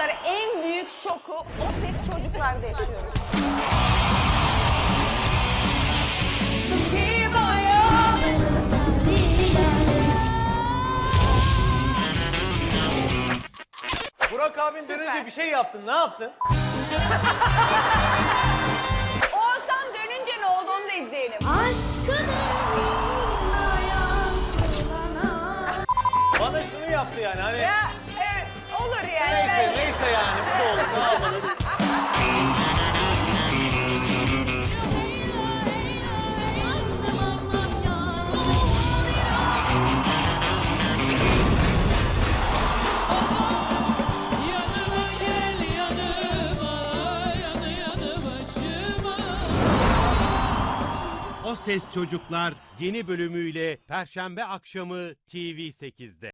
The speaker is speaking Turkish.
kadar en büyük şoku o ses çocuklarda yaşıyoruz. Burak abin dönünce bir şey yaptın. Ne yaptın? Oğuzhan dönünce ne oldu onu da izleyelim. Bana şunu yaptı yani hani. Ya olur yani. Neyse neyse yani bu da oldu. Ne yapalım? Yanıma gel yanıma yanı yanı başıma O Ses Çocuklar yeni bölümüyle Perşembe akşamı TV8'de.